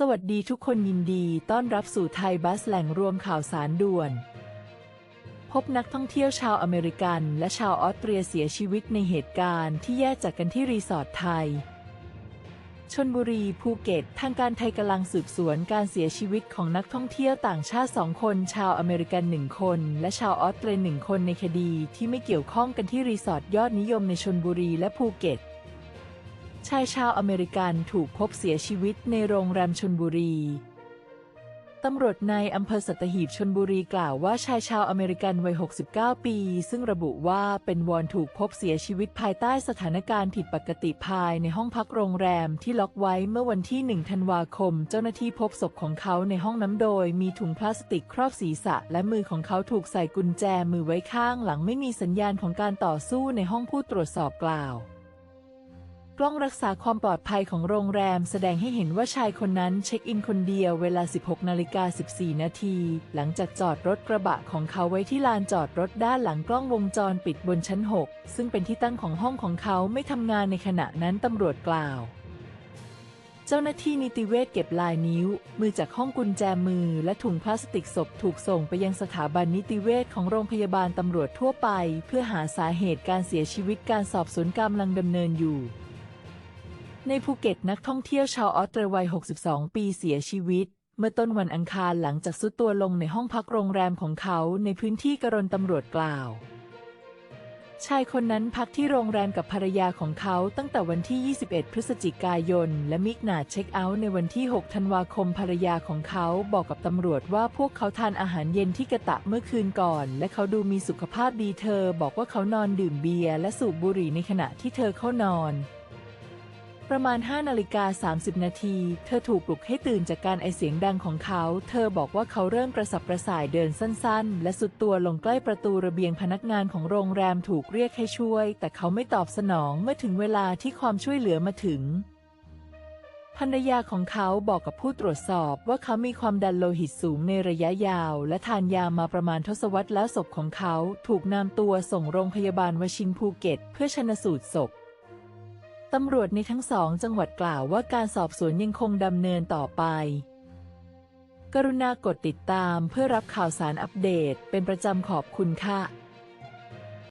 สวัสดีทุกคนยินดีต้อนรับสู่ไทยบัสแหล่งรวมข่าวสารด่วน พบนักท่องเที่ยวชาวอเมริกัน และชาวออสเตรียเสียชีวิตในเหตุการณ์ที่แยกจากกันที่รีสอร์ทไทย ชนบุรีภูเก็ต ทางการไทยกำลังสืบสวนการเสียชีวิตของนักท่องเที่ยวต่างชาติสองคน ชาวอเมริกันหนึ่งคน และชาวออสเตรียหนึ่งคนในคดีที่ไม่เกี่ยวข้องกันที่รีสอร์ทยอดนิยมในชนบุรีและภูเก็ต ชายชาวอเมริกันถูกพบเสียชีวิตในโรงแรมชนบุรี ตำรวจในอำเภอสัตหีบชนบุรีกล่าวว่าชายชาวอเมริกันวัย 69 ปี ซึ่งระบุว่าเป็นวอนถูกพบเสียชีวิตภายใต้สถานการณ์ผิดปกติภายในห้องพักโรงแรมที่ล็อกไว้เมื่อวันที่ 1 ธันวาคม เจ้าหน้าที่พบศพของเขาในห้องน้ำโดย มีถุงพลาสติกครอบศีรษะ และมือของเขาถูกใส่กุญแจมือไว้ข้างหลังไม่มีสัญญาณของการต่อสู้ในห้องผู้ตรวจสอบกล่าว กล้องรักษาความปลอดภัยของโรงแรมแสดงให้เห็นว่าชายคนนั้นเช็คอินคนเดียวเวลา 16นาฬิกา14 นาที หลังจากจอดรถกระบะของเขาไว้ที่ลานจอดรถด้านหลังกล้องวงจรปิดบนชั้น 6 ซึ่งเป็นที่ตั้งของห้องของเขาไม่ทำงานในขณะนั้นตำรวจกล่าว เจ้าหน้าที่นิติเวชเก็บลายนิ้ว มือจากห้องกุญแจมือ และถุงพลาสติกศพถูกส่งไปยังสถาบันนิติเวชของโรงพยาบาลตำรวจทั่วไป เพื่อหาสาเหตุการเสียชีวิตการสอบสวนกำลังดำเนินอยู่ ในภูเก็ตนักท่องเที่ยวชาวออสเตรเลียวัย 62 ปีเสียชีวิต เมื่อต้นวันอังคารหลังจากซุดตัวลงในห้องพักโรงแรมของเขาในพื้นที่กรนตำรวจกล่าว ชายคนนั้นพักที่โรงแรมกับภรรยาของเขาตั้งแต่วันที่ 21 พฤศจิกายน และมิกนาเช็คเอาท์ในวันที่ 6 ธันวาคมภรรยาของเขาบอกกับตำรวจว่าพวกเขาทานอาหารเย็นที่กระตะเมื่อคืนก่อน และเขาดูมีสุขภาพดีเธอ บอกว่าเขานอนดื่มเบียร์และสูบบุหรี่ในขณะที่เธอเข้านอน ประมาณ 5 นาฬิกา 30 นาที เธอถูกปลุกให้ตื่นจากการไอเสียงดังของเขา เธอบอกว่าเขาเริ่มกระสับกระส่ายเดินสั้นๆ และสุดตัวลงใกล้ประตูระเบียงพนักงานของโรงแรมถูกเรียกให้ช่วย แต่เขาไม่ตอบสนองเมื่อถึงเวลาที่ความช่วยเหลือมาถึง ภรรยาของเขาบอกกับผู้ตรวจสอบว่าเขามีความดันโลหิตสูงในระยะยาว และทานยามาประมาณทศวรรษแล้วศพของเขา ถูกนำตัวส่งโรงพยาบาลวชิงภูเก็ต เพื่อชนสูตรศพ ตำรวจในทั้งสองจังหวัดกล่าวว่าการสอบสวนยังคงดำเนินต่อไป กรุณากดติดตามเพื่อรับข่าวสารอัปเดตเป็นประจำขอบคุณค่ะ